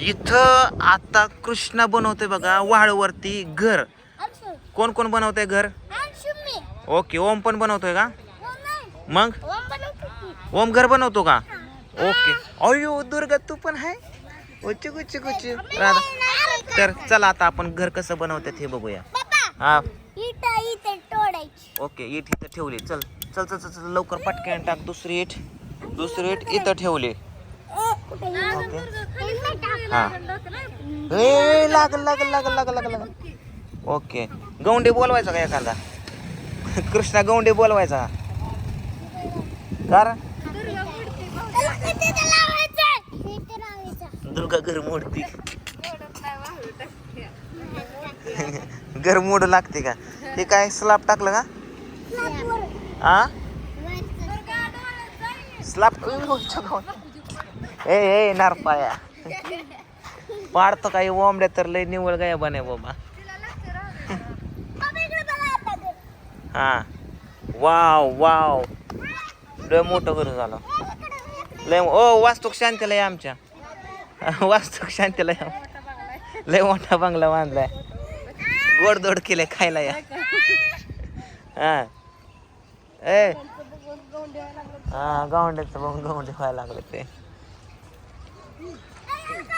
इथं आता कृष्णा बनवतोय बघा वाळवरती घर. कोण कोण बनवतंय घर? ओके ओम पण बनवतोय का? हो मग? ओम बनवतो घर बनवतो का? ओके. अयो दुर्गा तू पण आहे उच्च गुच्च गुच्च राधा. तर चला आता आपण घर कसं बनवतात हे बघूया. हा. ओके इट इथं ठेवली. चल चल चल चल चल लवकर पटकन टाक दुसरी इट. दुसरी इट इथं ठेवली. ओके. हा. हे लागल लागल लागल लागल लागल लागल ओके. गौंडे बोलवायचा का एखादा? कृष्णा गौंडे बोलवायचा. का दुर्गा घर मोडती. घर मोड लागते का? हे काय स्लाब टाकलं का? आ? स्लाब ए नारपाया पाडतो काही ओंबड्या तर लय निवळ गाय बने बाबा. हा. Wow wow. लय मोठं घर झालं. लय ओ वास्तुक शांतीला या आमच्या. वास्तुक शांतीला या. लय मोठा बंगला बांधलाय. गोडदोड केले खायला या. हा. ए. हा गावंड्याचं बघून गावंडे व्हायला लागले ते.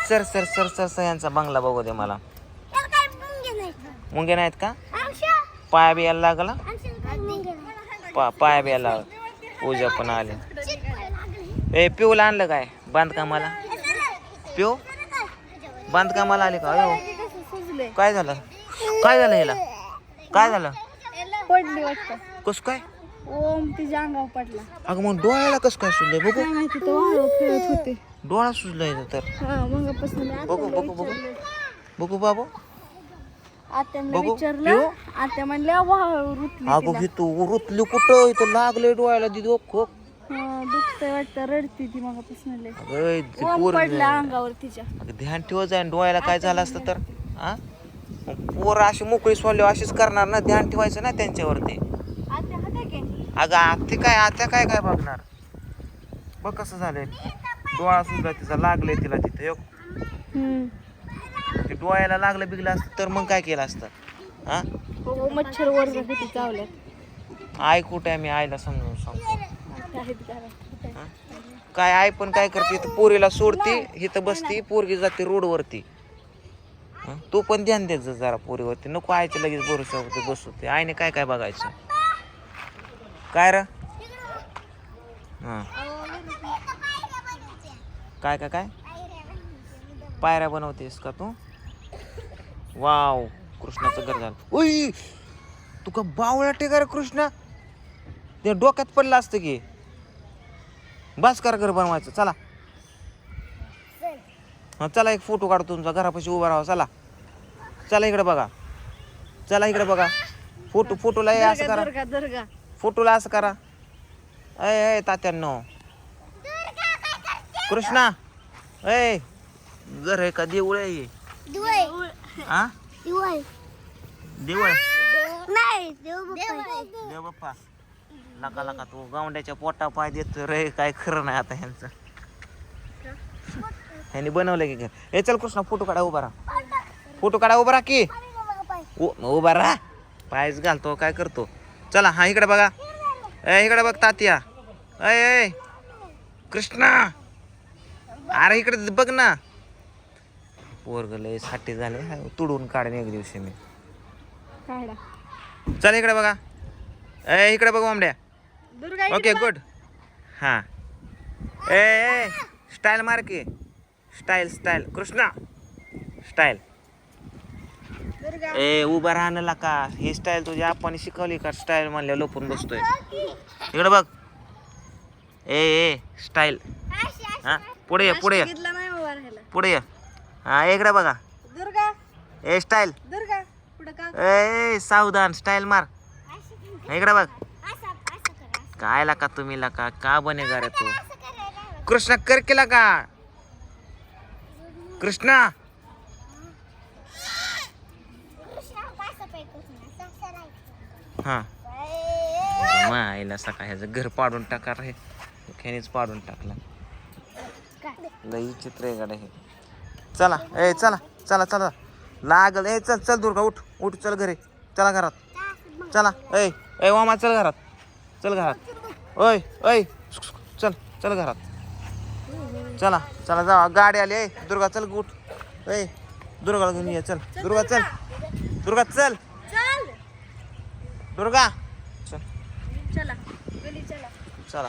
Sir sir sir sir sir यांचा बंगला बघू दे मला. मुंगे नाहीत का? पाया बियाला लागला? पा पाया बियाला पूजा पण आले. ए पिऊला आणलं काय? बांधकामाला? पिऊ? बांधकामाला आले का? अयो. काय झालं? काय झालं ह्याला काय झालं? पडली वाटतं. कस काय? ओम तिच्या अंगावर पडला. अगं मग डोळ्याला कस काय सुजलंय बघू. काय माहिती तो वाळू खेळत होते. डोळा सुजलाय तर. हा बघू बघू बघू. बघू बाबू. आत्यांना बघू, विचारलं. पिऊ. आत्या म्हणल्या वाळू रुतली अगं तिला. तू रुतली कुठं? इथं लागलंय डोळ्याला दिदी खोक दुखतंय वाटतं रडती ती मगापासून लय. अगं ते ओम पोर पडला अंगावर तिच्या? अगं ध्यान ठेवत जाईन डोळ्याला काय झालं असतं तर. हा? मग पोरं अशी मोकळी सोडली अशीच करणार ना ध्यान ठेवायचं ना त्यांच्यावरती आत्या होत्या की? अगं आत्या काय आत्या काय काय बघणार? बघ कसं झालंय. डोळा सुद्धा तिचा लागलंय तिला तिथं एक हम्म. ते डोळ्याला लागलं बिगलं असतं तर मग काय केलं असतं? हा? हो, मच्छर वर किती चावल्यात. आई कुठे आहे? मी आईला समजून सांगतो. आत्या आहेत घरात. हा? काय आई पण काय करते इथं पोरीला सोडते इथं बसती पोरगी जाते रोडवरती. हा? तू पण ध्यान देत जा जरा पोरीवरती. नको आईच्या लगेच भरोशावरती बसू ते आईने काय काय बघायचं? काय र? हा. काय काय काय? पायऱ्या बनवतेस का तू? वाव कृष्णाचं घर झालं. उई! तू का बावळा टेका रे कृष्णा? ते डोक्यात पडलं असतं की. बस कर घर बनवायचं चला. हा चला एक फोटो काढतो तुमचा. घरापाशी उभा राहा चला. चला इकडे बघा. चला इकडे बघा. फोटो फोटोला असं करा. फोटोला असं करा. अय अय तात्यांनो. कृष्णा अय घर आहे. का देऊळ आहे हे? नाही देव बाप्पा लका लका तू गावंड्याच्या पोटा पाय देत रे काय खरं नाही आता ह्यांचं. ह्यांनी बनवलं की घर. हे चल कृष्णा फोटो काढा उभा राहा. फोटो काढा उभा राहा की. उ- उभा राहा. पायच घालतो काय करतो. चला हा इकडे बघा. ए इकडे बघ तात्या. अय कृष्णा. अरे इकडे बघ ना. पोरग लयसाठी झाले हा, तुडून काढेन एक दिवशी मी. काढा. चल इकडे बघा. ए इकडे बघ दुर्गा ओके गुड. हां. ए ए स्टाईल मार की. Style style. कृष्णा. स्टाईल. ए उभा राहणं का ही स्टाईल तुझ्या आपण शिकवली का? स्टाईल म्हणल्या लपून बसतोय. इकडे बघ. ए ए स्टाईल. हां? पुढे ये पुढे ये. घेतला नाही पुढे ये. हां इकडे बघा. दुर्गा. ए स्टाईल. दुर्गा पुढं का? ए सावधान स्टाईल मार. इकडे बघ. काय लाका तुम्ही लाका? का बनेगा रे तू? कृष्णा कर केला का कृष्णा. हा. आईला सकाळ ह्याचं घर पाडून टाका रे. ह्यानेच पाडून टाकला. लई चित्र आहे गाड्या हे. चला ए चला चला चला. लागल ए चल चल दुर्गा उठ उठ चल घरी. चला घरात. चला ए ए मामा चल घरात. चल घरात. ओय ओय. चल चल घरात. चला चला जा गाडी आली ए दुर्गा चल उठ. ए दुर्गाला घेऊन ये चल. दुर्गा चल. दुर्गा चल. दुर्गा. चल चला. चला.